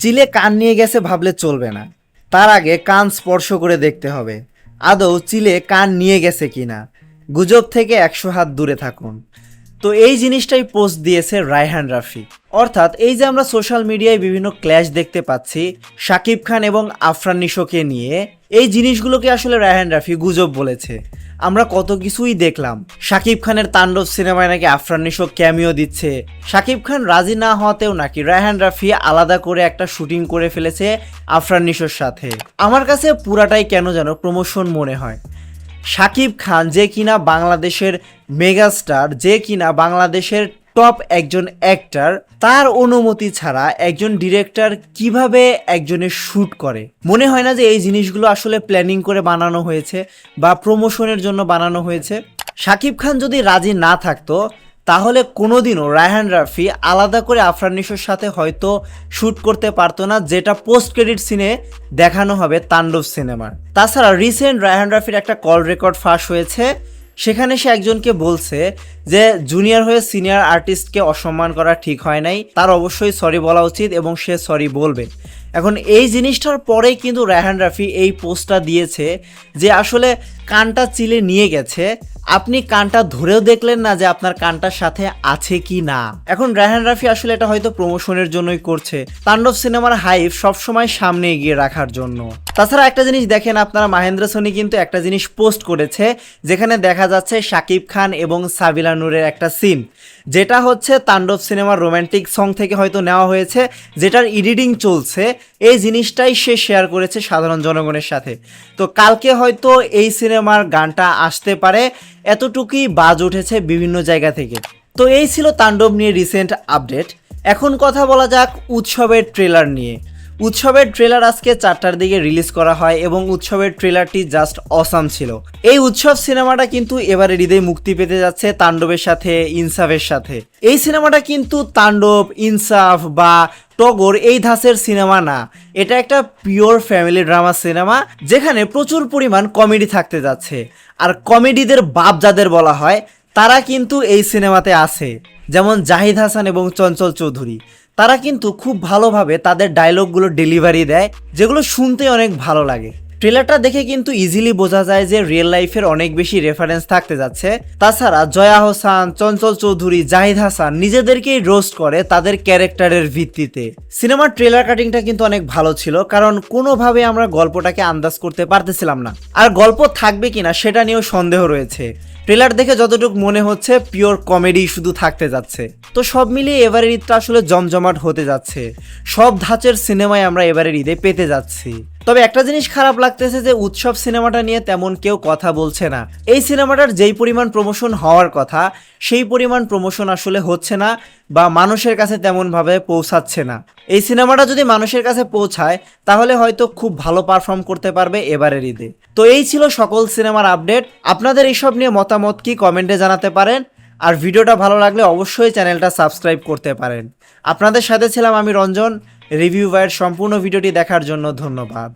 চিলে কান নিয়ে গেছে, ভাবলে চলবে না। তার আগে কান স্পর্শ করে দেখতে হবে, আদৌ চিলে কান নিয়ে গেছে কিনা। গুজব থেকে একশো হাত দূরে থাকুন। তো এই জিনিসটাই পোস্ট দিয়েছে রায়হান রাফি। অর্থাৎ এই যে আমরা সোশ্যাল মিডিয়ায় বিভিন্ন ক্ল্যাশ দেখতে পাচ্ছি, শাকিব খান এবং আফরান নিশোকে নিয়ে, এই জিনিসগুলোকে আসলে রায়হান রাফি গুজব বলেছে। আমরা কত কিছুই দেখলাম। শাকিব খানের তাণ্ডব সিনেমায় নাকি আফরান নিশো ক্যামিও দিচ্ছে। শাকিব খান রাজি না হওয়াতেও নাকি রায়হান রাফি আলাদা করে একটা শুটিং করে ফেলেছে আফরান নিশোর সাথে। আমার কাছে পুরাটাই কেন যেন প্রমোশন মনে হয়। শাকিব খান যে কিনা বাংলাদেশের মেগাস্টার, যে কিনা বাংলাদেশের টপ একজন অ্যাক্টার তার অনুমতি ছাড়া একজন ডিরেক্টর কীভাবে একজনের শ্যুট করে? মনে হয় না যে এই জিনিসগুলো আসলে প্ল্যানিং করে বানানো হয়েছে বা প্রমোশনের জন্য বানানো হয়েছে। শাকিব খান যদি রাজি না থাকতো, তাহলে কোনোদিনও রায়হান রাফি আলাদা করে আফরান নিশোর সাথে হয়তো শ্যুট করতে পারতো না, যেটা পোস্ট ক্রেডিট সিনে দেখানো হবে তাণ্ডব সিনেমার তাছাড়া রিসেন্ট রায়হান রাফির একটা কল রেকর্ড ফাঁস হয়েছে। সেখানে সে একজনকে বলছে যে, জুনিয়র হয়ে সিনিয়র আর্টিস্টকে অসম্মান করা ঠিক হয় নাই। তার অবশ্যই সরি বলা উচিত এবং সে সরি বলবে। এখন এই জিনিসটার পরেই কিন্তু রায়হান রাফি এই পোস্টটা দিয়েছে যে, আসলে কানটা চিলে নিয়ে গেছে। আপনি কানটা ধরেও দেখলেন না যে আপনার কানটার সাথে আছে কি না? এখন রায়হান রাফি আসলে এটা হয়তো প্রমোশনের জন্যই করছে। তাণ্ডব সিনেমার হাইপ সবসময় সামনে এগিয়ে রাখার জন্য। তাছাড়া একটা জিনিস দেখেন, আপনারা মাহেন্দ্র সোনি কিন্তু একটা জিনিস পোস্ট করেছে, যেখানে দেখা যাচ্ছে শাকিব খান এবং সাবিলা নূরের একটা সিন, যেটা হচ্ছে তাণ্ডব সিনেমার রোমান্টিক সং থেকে হয়তো নেওয়া হয়েছে, যেটার এডিটিং চলছে, এই জিনিসটাই সে শেয়ার করেছে সাধারণ জনগণের সাথে। তো কালকে হয়তো এই সিনেমার গানটা আসতে পারে, এতটুকুই বাজ উঠেছে বিভিন্ন জায়গা থেকে। তো এই ছিল তাণ্ডব নিয়ে রিসেন্ট আপডেট এখন কথা বলা যাক উৎসবের ট্রেলার নিয়ে। উৎসবের ট্রেলার আজকে চারটার দিকে রিলিজ করা হয় এবং উৎসবের ট্রেলারটি জাস্ট অসাম ছিল। এই উৎসব সিনেমাটা কিন্তু এবারে হৃদয় মুক্তি পেতে যাচ্ছে তাণ্ডবের সাথে, ইনসাফের সাথে। এই সিনেমাটা কিন্তু তাণ্ডব, ইনসাফ বা টগর এই ধাঁচের সিনেমা না। এটা একটা পিওর ফ্যামিলি ড্রামা সিনেমা যেখানে প্রচুর পরিমাণ কমেডি থাকতে যাচ্ছে। আর কমেডিদের বাপ যাদের বলা হয়, তারা কিন্তু এই সিনেমাতে আছে। যেমন জাহিদ হাসান এবং চঞ্চল চৌধুরী। তারা কিন্তু খুব ভালোভাবে তাদের ডায়লগগুলো ডেলিভারি দেয় যেগুলো শুনতে অনেক ভালো লাগে। ট্রেলারটা দেখে কিন্তু ইজিলি বোঝা যায় যে রিয়েল লাইফের অনেক বেশি রেফারেন্স থাকতে যাচ্ছে। তাছাড়া জয়া হোসান, চঞ্চল চৌধুরী, জাহিদ হাসান নিজেদেরকেই রোস্ট করে তাদের ক্যারেক্টারের ভিত্তিতে। সিনেমার ট্রেলার কাটিংটা কিন্তু অনেক ভালো ছিল, কারণ কোনোভাবে আমরা গল্পটাকে আন্দাজ করতে পারতেছিলাম না। আর গল্প থাকবে কিনা সেটা নিয়েও সন্দেহ রয়েছে। ট্রেলার দেখে যতটুকু মনে হচ্ছে পিওর কমেডি শুধু থাকতে যাচ্ছে। তো সব মিলিয়ে এবারের ঈদটা আসলে জমজমাট হতে যাচ্ছে। সব ধাঁচের সিনেমায় আমরা এবারের ঈদে পেতে যাচ্ছি। তবে একটা জিনিস খারাপ লাগতেছে যে উৎসব সিনেমাটা নিয়ে তেমন কেউ কথা বলছে না। এই সিনেমাটার যেই পরিমাণ প্রমোশন হওয়ার কথা, সেই পরিমাণ প্রমোশন আসলে হচ্ছে না বা মানুষের কাছে তেমনভাবে পৌঁছাচ্ছে না। এই সিনেমাটা যদি মানুষের কাছে পৌঁছায়, তাহলে হয়তো খুব ভালো পারফর্ম করতে পারবে এবারের ঈদে। তো এই ছিল সকল সিনেমার আপডেট আপনাদের এইসব নিয়ে মতামত কি কমেন্টে জানাতে পারেন। আর ভিডিওটা ভালো লাগলে অবশ্যই চ্যানেলটা সাবস্ক্রাইব করতে পারেন। আপনাদের সাথে ছিলাম আমি রঞ্জন। রিভিউ সম্পূর্ণ ভিডিওটি দেখার জন্য ধন্যবাদ।